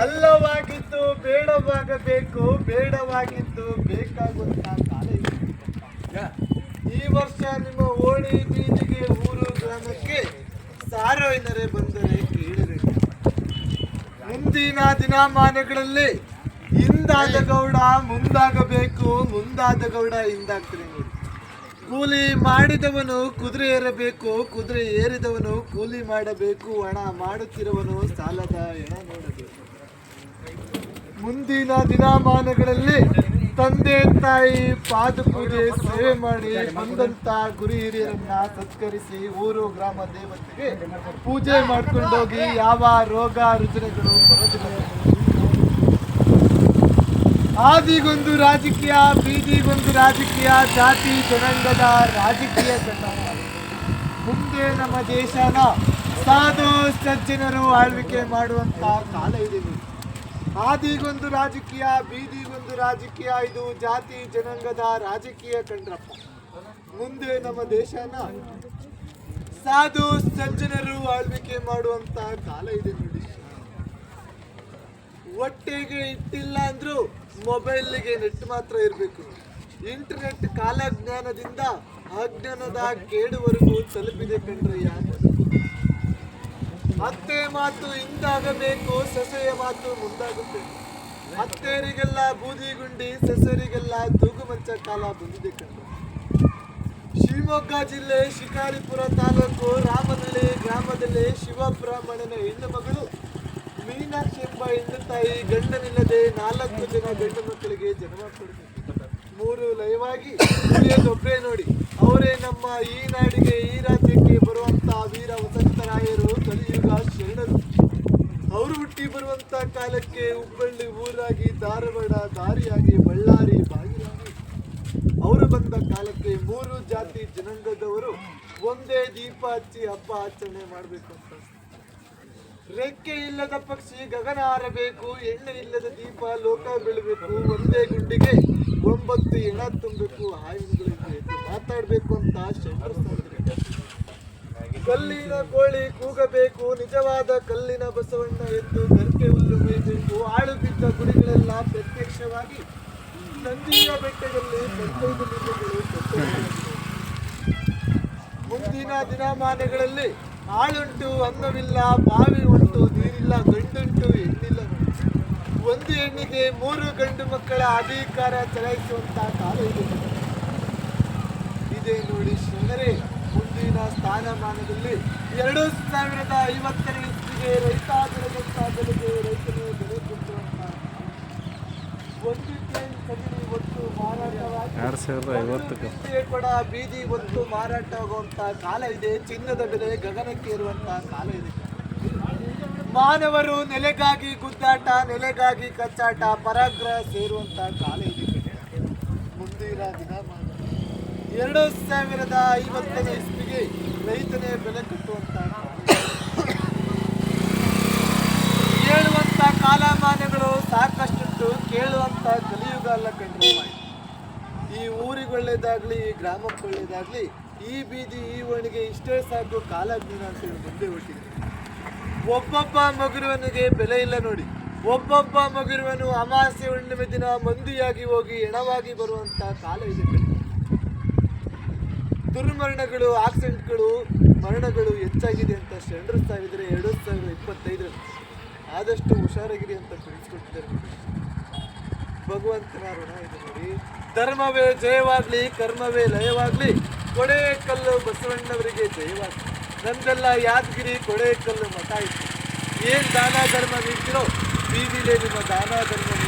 ಅಲ್ಲವಾಗಿದ್ದು ಬೇಡವಾಗಬೇಕು, ಬೇಡವಾಗಿದ್ದು ಬೇಕಾಗುತ್ತಾ college ಈ ವರ್ಷ ನಿಮ್ಮ ಓಣಿ ಬೀದಿಗೆ ಊರು ಗ್ರಾಮಕ್ಕೆ ಸಾರೋಯಿನರೆ ಬಂದರೆ ಕೇಳಿದರೆ ಮುಂದಿನ ದಿನಮಾನಗಳಲ್ಲಿ ಹಿಂದಾದ ಗೌಡ ಮುಂದಾಗಬೇಕು, ಮುಂದಾದ ಗೌಡ ಹಿಂದಾಗ್ತಾರೆ ಕೂಲಿ ಮಾಡಿದವನು ಕುದುರೆ ಏರಬೇಕು, ಕುದುರೆ ಏರಿದವನು ಕೂಲಿ ಮಾಡಬೇಕು, ಹಣ ಮಾಡುತ್ತಿರುವನು ಸಾಲದ ಹೆಣ ನೋಡಬೇಕು. ಮುಂದಿನ ದಿನಮಾನಗಳಲ್ಲಿ ತಂದೆ ತಾಯಿ ಪಾದ ಪೂಜೆ ಸೇವೆ ಮಾಡಿ ಬಂದಂತ ಗುರು ಹಿರಿಯರನ್ನ ಸತ್ಕರಿಸಿ ಊರು, ಗ್ರಾಮ, ದೇವತೆಗೆ ಪೂಜೆ ಮಾಡ್ಕೊಂಡೋಗಿ ಯಾವ ರೋಗ, ರುಜಿನಗಳು, ಬರೋದಿಲ್ಲ. ಆದಿಗೊಂದು ರಾಜಕೀಯ, ಬೀದಿಗೊಂದು ರಾಜಕೀಯ, ಜಾತಿ, ಜನಾಂಗದ ರಾಜಕೀಯ ಮುಂದೆ ನಮ್ಮ ದೇಶನ ಸಾಧು ಸಜ್ಜನರು ಆಳ್ವಿಕೆ ಮಾಡುವಂತ ಕಾಲ ಇದೆ. ಆದಿಗೊಂದು ರಾಜಕೀಯ, ಬೀದಿಗೊಂದು ರಾಜಕೀಯ, ಇದು ಜಾತಿ, ಜನಾಂಗದ ರಾಜಕೀಯ ಕಂಡ್ರಪ್ಪ. ಮುಂದೆ ನಮ್ಮ ದೇಶನ ಸಾಧು ಸಜ್ಜನರು ಆಳ್ವಿಕೆ ಮಾಡುವಂತ ಕಾಲ ಇದೆ ನೋಡಿ. ಹೊಟ್ಟೆಗೆ ಇಟ್ಟಿಲ್ಲ ಅಂದ್ರೂ ಮೊಬೈಲ್ಗೆ ನೆಟ್ ಮಾತ್ರ ಇರಬೇಕು. ಇಂಟರ್ನೆಟ್ ಕಾಲಜ್ಞಾನದಿಂದ ಅಜ್ಞಾನದ ಕೇಡುವರೆಗೂ ತಲುಪಿದೆ ಕಂಡ್ರಯ್ಯ ಅತ್ತೆ ಮಾತು ಹಿಂದಾಗಬೇಕು ಸೊಸೆಯ ಮಾತು ಮುಂದಾಗುತ್ತೆ. ಅತ್ತೆಯರಿಗೆಲ್ಲ ಬೂದಿ ಗುಂಡಿ ಸೊಸೆಯರಿಗೆಲ್ಲ ತೂಗುಮಂಚ ಕಾಲ ಬಂದಿದೆ ಕಂಡು ಶಿವಮೊಗ್ಗ ಜಿಲ್ಲೆ ಶಿಕಾರಿಪುರ ತಾಲೂಕು ರಾಮನಳ್ಳಿ ಗ್ರಾಮದಲ್ಲಿ ಶಿವಬ್ರಾಹ್ಮಣನ ಹೆಣ್ಣು ಮಗಳು ಮೀನಾಕ್ಷಿ ಎಂಬ ಹೆಣ್ಣು ತಾಯಿ ಗಂಡನಿಲ್ಲದೆ ನಾಲ್ಕು ಜನ ಗಂಡು ಮಕ್ಕಳಿಗೆ ಜನ್ಮ ಕೊಡುತ್ತೆ. ಮೂರು ಲಯವಾಗಿ ಒಬ್ಬರೇ ನೋಡಿ, ಅವರೇ ನಮ್ಮ ಈ ನಾಡಿಗೆ ಈ ರಾಜ್ಯಕ್ಕೆ ಬರುವಂತ ವೀರ ವಸಂತರಾಯರು ಕಲಿಯುಗ ಶರಣರು ಅವರು ಕಾಲಕ್ಕೆ ಹುಬ್ಬಳ್ಳಿ ಊರಾಗಿ ಧಾರವಾಡ, ದಾರಿಯಾಗಿ ಬಳ್ಳಾರಿ, ಬಾಗಿಲಾಗಿ ಅವರು ಬಂದ ಕಾಲಕ್ಕೆ ಮೂರು ಜಾತಿ ಜನಾಂಗದವರು ಒಂದೇ ದೀಪ ಹಚ್ಚಿ ಹಬ್ಬ ಆಚರಣೆ ಮಾಡಬೇಕು ಅಂತ ರೆಕ್ಕೆ ಇಲ್ಲದ ಪಕ್ಷಿ ಗಗನ ಹಾರಬೇಕು, ಎಣ್ಣೆ ಇಲ್ಲದ ದೀಪ ಲೋಕ ಬೀಳಬೇಕು, ಒಂದೇ ಗುಂಡಿಗೆ ಒಂಬತ್ತು ಎಣ ತುಂಬಬೇಕು ಹಾಯಿಗಳಿಗೆ ಮಾತಾಡಬೇಕು ಅಂತ ಶಂಕರ ಸಾರಿದ್ರು. ಕಲ್ಲಿನ ಕೋಳಿ ಕೂಗಬೇಕು, ನಿಜವಾದ ಕಲ್ಲಿನ ಬಸವಣ್ಣ ಎಂದು ಗರ್ಕೆ ಹುಲ್ಲು ಮೇಯ್ಬೇಕು ಆಳು ಬಿದ್ದ ಗುಡಿಗಳೆಲ್ಲ ಪ್ರತ್ಯಕ್ಷವಾಗಿ ನಂದಿಯ ಬೆಟ್ಟದಲ್ಲಿ ಪಂಚೈದು ಲಿಂಗಗಳು ಮುಂದಿನ ದಿನಮಾನಗಳಲ್ಲಿ ಆಳುಂಟು ಅನ್ನವಿಲ್ಲ ಬಾವಿ ಉಂಟು, ನೀರಿಲ್ಲ, ಗಂಡುಂಟು, ಹೆಣ್ಣಿಲ್ಲ. ಒಂದು ಹೆಣ್ಣಿಗೆ ಮೂರು ಗಂಡು ಮಕ್ಕಳ ಅಧಿಕಾರ ಚಲಾಯಿಸುವಂತಹ ಕಾಲ ಇದೆ ಇದೇ ನೋಡಿ ಶರಣರೇ. ಸ್ಥಾನಮಾನದಲ್ಲಿ ಎರಡು ಸಾವಿರದ ಐವತ್ತನೇ ಇಸ್ವಿಗೆ ರೈತ ಬೆಲೆಗೆ ರೈತರು ಬೆಲೆ ಒಂದು ಕಡಿಮೆ ಒಟ್ಟು ಮಾರಾಟವಾಗಿ ಕೂಡ ಬೀದಿ ಒತ್ತು ಮಾರಾಟ ಆಗುವಂತ ಕಾಲ ಇದೆ. ಚಿನ್ನದ ಬೆಲೆ ಗಗನಕ್ಕೆ ಇರುವಂತಹ ಕಾಲ ಇದೆ. ಮಾನವರು ನೆಲೆಗಾಗಿ ಗುದ್ದಾಟ ನೆಲೆಗಾಗಿ ಕಚ್ಚಾಟ ಪರಾಗ್ರಹ ಸೇರುವಂತಹ ಕಾಲ ಇದೆ. ಮುಂದಿನ ದಿನಮಾನ ಎರಡು ಸಾವಿರದ ಐವತ್ತನೇ ಇಸ್ವಿಗೆ ರೈತನೇ ಬೆಲೆ ಕಟ್ಟುವಂತ. ಹೇಳುವಂತ ಕಾಲಮಾನಗಳು ಸಾಕಷ್ಟುಂಟು ಕೇಳುವಂತ ಕಲಿಯುಗ ಅಲ್ಲ ಕಂಡ್ರೆ ಈ ಊರಿಗೆ ಒಳ್ಳೇದಾಗ್ಲಿ ಈ ಗ್ರಾಮಕ್ಕೆ ಒಳ್ಳೇದಾಗ್ಲಿ ಈ ಬೀದಿ, ಈ ಒಣಿಗೆ ಇಷ್ಟೇ ಸಾಕು ಕಾಲಜ್ಞಾನ ಅಂತೇಳಿ ಮುಂದೆ ಹೊಟ್ಟಿದ್ರು ಒಬ್ಬೊಬ್ಬ ಮಗುರುವನಿಗೆ ಬೆಲೆ ಇಲ್ಲ ನೋಡಿ ಒಬ್ಬೊಬ್ಬ ಮಗುರುವನು ಅಮಾವಾಸ್ಯೆ ಹುಣ್ಣಿಮೆ ದಿನ ಮಂದಿಯಾಗಿ ಹೋಗಿ ಹೆಣವಾಗಿ ಬರುವಂತ ಕಾಲ ಇದೆ. ದುರ್ಮರಣಗಳು ಆಕ್ಸಿಡೆಂಟ್ಗಳು ಮರಣಗಳು ಹೆಚ್ಚಾಗಿದೆ ಅಂತ ಶರಣರು ಇದ್ದರೆ ಎರಡು ಸಾವಿರದ ಇಪ್ಪತ್ತೈದರಲ್ಲಿ ಆದಷ್ಟು ಹುಷಾರಾಗಿರಿ ಅಂತ ತಿಳಿಸ್ಕೊಟ್ಟಿದ್ದಾರೆ ಭಗವಂತನ ಋಣ ಇದೆ ನೋಡಿ. ಧರ್ಮವೇ ಜಯವಾಗಲಿ, ಕರ್ಮವೇ ಲಯವಾಗಲಿ ಕೊಡೆ ಕಲ್ಲು ಬಸವಣ್ಣವರಿಗೆ ಜಯವಾಗಲಿ. ನಮ್ದೆಲ್ಲ ಯಾದಗಿರಿ ಕೊಡೆ ಕಲ್ಲು ಮಠ ಇತ್ತು ಏನು ದಾನ ಧರ್ಮ ನೀಡ್ತಿರೋ ಬೀದಿಲೇ ನಿಮ್ಮ ದಾನ ಧರ್ಮ